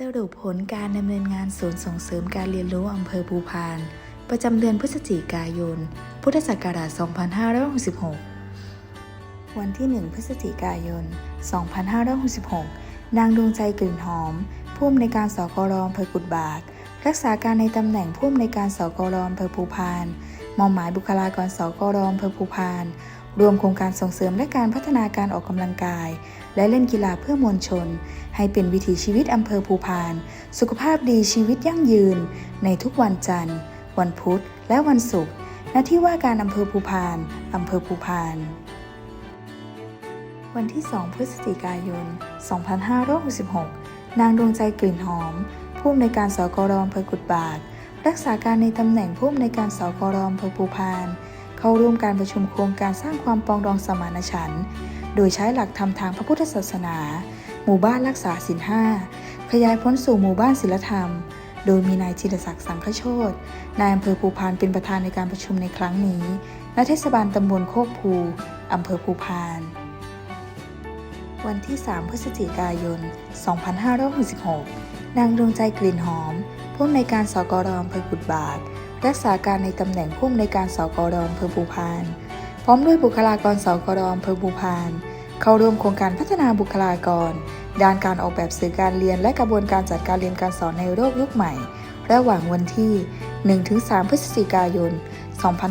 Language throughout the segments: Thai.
สรุปผลการดำเนินงานศูนย์ส่งเสริมการเรียนรู้อำเภอภูพาน ประจำเดือนพฤศจิกายน พุทธศักราช 2566 วันที่ 1 พฤศจิกายน 2566 นางดวงใจกลิ่นหอม ผู้อำนวยการสกรอำเภอกุดบาก รักษาการในตำแหน่งผู้อำนวยการสกรอำเภอภูพานมอมหมายบุคลากรสกรอำเภอภูพาน รวมโครงการส่งเสริมและการพัฒนาการออกกำลังกาย และเล่นกีฬาเพื่อมวลชน ให้เป็นวิถีชีวิตอำเภอภูพาน สุขภาพดีชีวิตยั่งยืน ในทุกวันจันทร์ วันพุธ และวันศุกร์ณที่ว่าการอำเภอภูพานอำเภอภูพาน วันที่ 2 พฤศจิกายน 2566 นางดวงใจกลิ่นหอม ผู้อำนวยการสกรอำเภอกุดบากรักษาการในตำแหน่งผู้อำนวยการสกรอำเภอภูพาน เข้าร่วมการประชุมโครงการสร้างความปองดองสมานฉันท์โดยใช้หลักธรรมทางพระพุทธศาสนา หมู่บ้านรักษาศีลห้าขยายพ้นสู่หมู่บ้านศิลธรรม โดยมีนายจิรศักดิ์สังฆโชตนายอำเภอภูพานเป็นประธานในการประชุมในครั้งนี้ ณเทศบาลตำบลโคกภูอำเภอภูพาน วันที่ 3 พฤศจิกายน 2566 นางดวงใจกลิ่นหอมผู้อำนวยการสกรอำเภอกุดบาก รักษาการในตำแหน่งผู้อำนวยการสกรอำเภอภูพาน พร้อมด้วยบุคลากรสกรอำเภอภูพาน เข้าร่วมโครงการพัฒนาบุคลากร ด้านการออกแบบสื่อการเรียนและกระบวนการจัดการเรียนการสอนในโลกยุคใหม่ ระหว่างวันที่ 1-3 พฤศจิกายน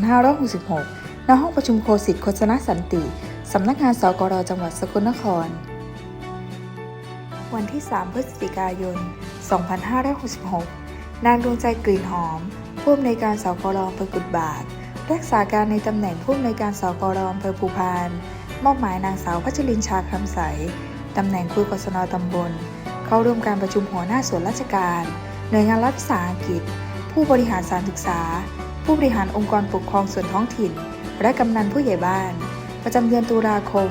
2566 ณ ห้องประชุมโคสิตโฆษณสันติ สำนักงานสกรจังหวัดสกลนคร วันที่ 3 พฤศจิกายน 2566นางดวงใจกลิ่นหอม ผู้อำนวยการสกรอำเภอกุดบากรักษาการในตำแหน่งผู้อำนวยการสกรอำเภอภูพาน มอบหมายนางสาวพัชรินชาคำใสตำแหน่งครูกศนตำบล เข้าร่วมการประชุมหัวหน้าส่วนราชการ หน่วยงานรัฐวิสาหกิจ ผู้บริหารสารศึกษา ผู้บริหารองค์กรปกครองส่วนท้องถิ่น และกำนันผู้ใหญ่บ้าน ประจำเดือนตุลาคม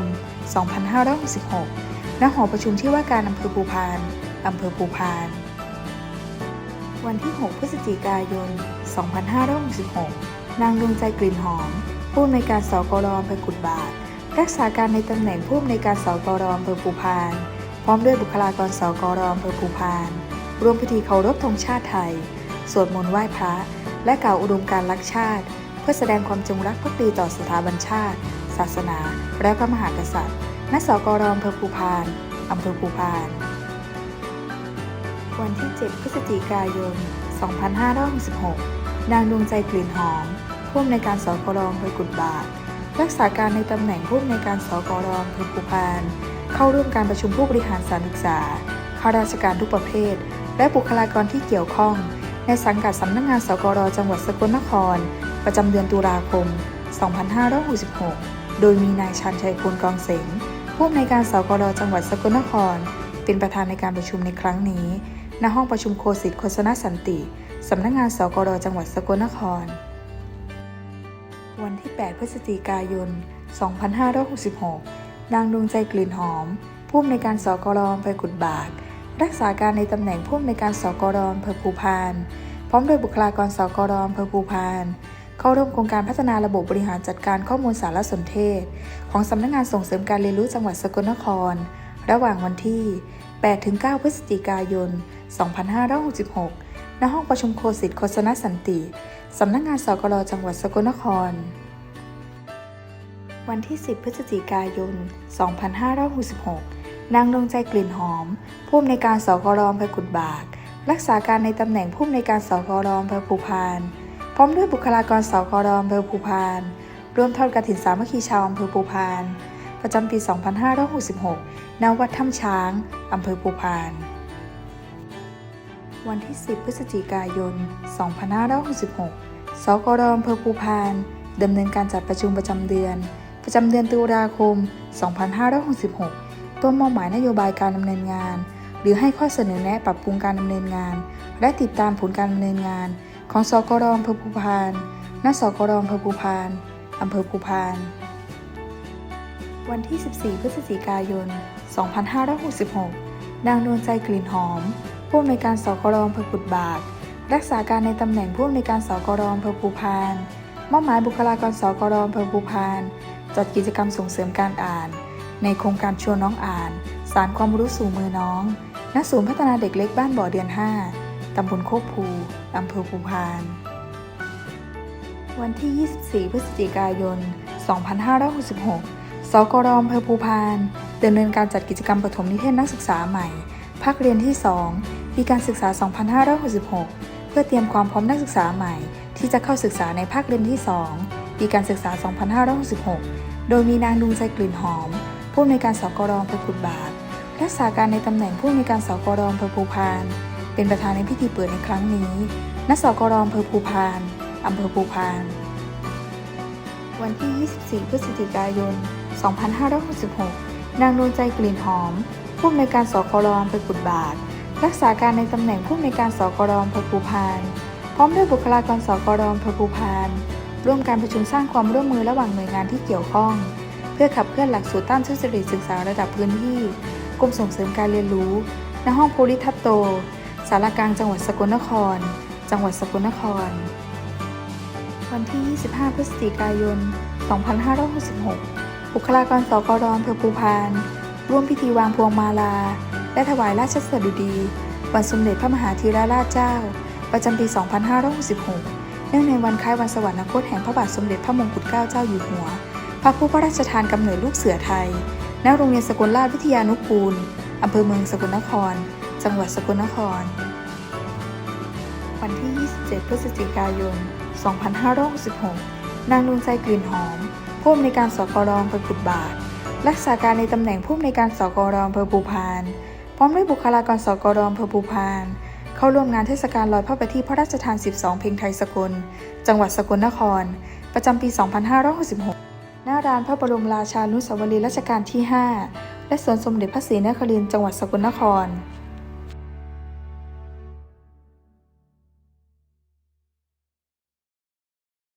2566ณหอประชุมที่ว่าการอำเภอภูพานอำเภอภูพาน วันที่ 6 พฤศจิกายน 2566 นางดวงใจกลิ่นหอม ผู้อำนวยการสกรอำเภอกุดบากรักษาการในตำแหน่งผู้อำนวยการสกรอำเภอภูพาน พร้อมด้วยบุคลากรสกรอำเภอภูพานร่วมพิธีเคารพธงชาติไทย สวดมนต์ไหว้พระ และกล่าวอุดมการรักชาติ เพื่อแสดงความจงรักภักดีต่อสถาบันชาติ ศาสนา และพระมหากษัตริย์ ณ สกรอำเภอภูพานอำเภอภูพาน วันที่ 7 พฤศจิกายน 2566 นางดวงใจกลิ่นหอม ผู้อำนวยการสกรอำเภอกุดบากรักษาการในตำแหน่งผู้อำนวยการสกรอำเภอภูพานเข้าร่วมการประชุมผู้บริหารสารศึกษา ข้าราชการทุกประเภท และบุคลากรที่เกี่ยวข้อง ในสังกัดสำนักงานสกรจังหวัดสกลนคร ประจำเดือนตุลาคม 2566 โดยมีนายชันชัยพลกองเสงผู้อำนวยการสกรจังหวัดสกลนคร เป็นประธานในการประชุมในครั้งนี้ ณห้องประชุมโคสิตโฆษณสันติสำนักงานสกรจังหวัดสกลนคร วันที่ 8 พฤศจิกายน 2566 นางดวงใจกลิ่นหอม ผู้อำนวยการสกรอำเภอกุดบาก รักษาการในตำแหน่งผู้อำนวยการสกรอำเภอภูพาน พร้อมด้วยบุคลากรสกรอำเภอภูพานเข้าร่วมโครงการพัฒนาระบบบริหารจัดการข้อมูลสารสนเทศ ของสำนักงานส่งเสริมการเรียนรู้จังหวัดสกลนคร ระหว่างวันที่ 8-9 พฤศจิกายน 2566 2566 ณ ห้องประชุมโคสิตโฆษณสันติ สำนักงานสกรจังหวัดสกลนคร วันที่ 10 พฤศจิกายน 2566 นางดวงใจกลิ่นหอม ผู้อำนวยการสกรอำเภอกุดบาก รักษาการในตำแหน่งผู้อำนวยการสกรอำเภอภูพาน พร้อมด้วยบุคลากรสกรอำเภอภูพาน ร่วมทอดกฐินสามัคคีชาวอำเภอภูพานประจำปี 2566 ณ วัดถ้ำช้าง อำเภอภูพาน วันที่ 10 พฤศจิกายน 2566 สกรอำเภอภูพานดำเนินการจัดประชุมประจำเดือน ประจำเดือนตุลาคม 2566ตัวมอบหมายนโยบายการดำเนินงาน หรือให้ข้อเสนอแนะปรับปรุงการดำเนินงาน และติดตามผลการดำเนินงาน ของสกรอำเภอภูพานณสกรอำเภอภูพานอำเภอภูพาน วันที่ 14 พฤศจิกายน 2566นางดวงใจกลิ่นหอม ผู้อำนวยการสกรอำเภอกุดบาก รักษาการในตำแหน่งผู้อำนวยการสกรอำเภอภูพานมอบหมายบุคลากรสกรอำเภอภูพานจัดกิจกรรมส่งเสริมการอ่าน ในโครงการชวนน้องอ่าน สารความรู้สู่มือน้อง ณ ศูนย์พัฒนาเด็กเล็กบ้านบ่อเดือน 5 ตำบลโคกภูอำเภอภูพาน วันที่ 24 พฤศจิกายน 2566 สกรอำเภอภูพานดำเนินการจัดกิจกรรมปฐมนิเทศนักศึกษาใหม่ ภาคเรียนที่ 2 ปีการศึกษา 2566 เพื่อเตรียมความพร้อมนักศึกษาใหม่ ที่จะเข้าศึกษาในภาคเรียนที่ 2 ปีการศึกษา 2566 โดยมีนางดวงใจกลิ่นหอม ผู้อำนวยการสกรอำเภอกุดบาทรักษาการในตำแหน่งผู้อำนวยการสกรอำเภอภูพาน เป็นประธานในพิธีเปิดในครั้งนี้ณสกรอำเภอภูพานอำเภอภูพาน วันที่ 24 พฤศจิกายน 2566 นางดวงใจกลิ่นหอม ผู้อำนวยการสกรอำเภอกุดบาท รักษาการในตำแหน่งผู้อำนการสกรอำเภอภูพาน พร้อมด้วยบุคลากรสกรอำเภอภูพาน ร่วมการประชุมสร้างความร่วมมือระหว่างหน่วยงานที่เกี่ยวข้อง เพื่อขับเคลื่อนหลักสูตรต้านทุจริตศึกษาระดับพื้นที่ กรมส่งเสริมการเรียนรู้ ณ ห้องภูริทัตโต สารกลางจังหวัดสกลนคร จังหวัดสกลนคร วันที่ 25 พฤศจิกายน 2566 บุคลากรสกรอำเภอภูพาน ร่วมพิธีวางพวงมาลา และถวายราชสดุดี วันสมเด็จพระมหาธีรราชเจ้า ประจำปี 2566 เนื่องในวันคล้ายวันสวรรคตแห่งพระบาทสมเด็จพระมงกุฎเกล้าเจ้าอยู่หัว พระผู้พระราชทานกำเนิดลูกเสือไทย ณ โรงเรียนสกลราชวิทยานุกูลอำเภอเมืองสกลนคร จังหวัดสกลนคร วันที่ 27 พฤศจิกายน 2566 นางดวงใจกลิ่นหอม ผู้อำนวยการสกรอำเภอกุดบาท รักษาการในตำแหน่งผู้อำนวยการสกรอำเภอภูพาน พร้อมด้วยบุคลากรสกรอมเภอภูพาน เข้าร่วมงานเทศกาลลอยพระประทีพระราชทาน 12 เพลงไทยสกล จังหวัดสกลนคร ประจำปี 2566 หน้าร้านพระบรมราชานุสาวรีย์รัชกาลที่ 5 และสวนสมเด็จพระศรีนครินทร์จังหวัดสกลนคร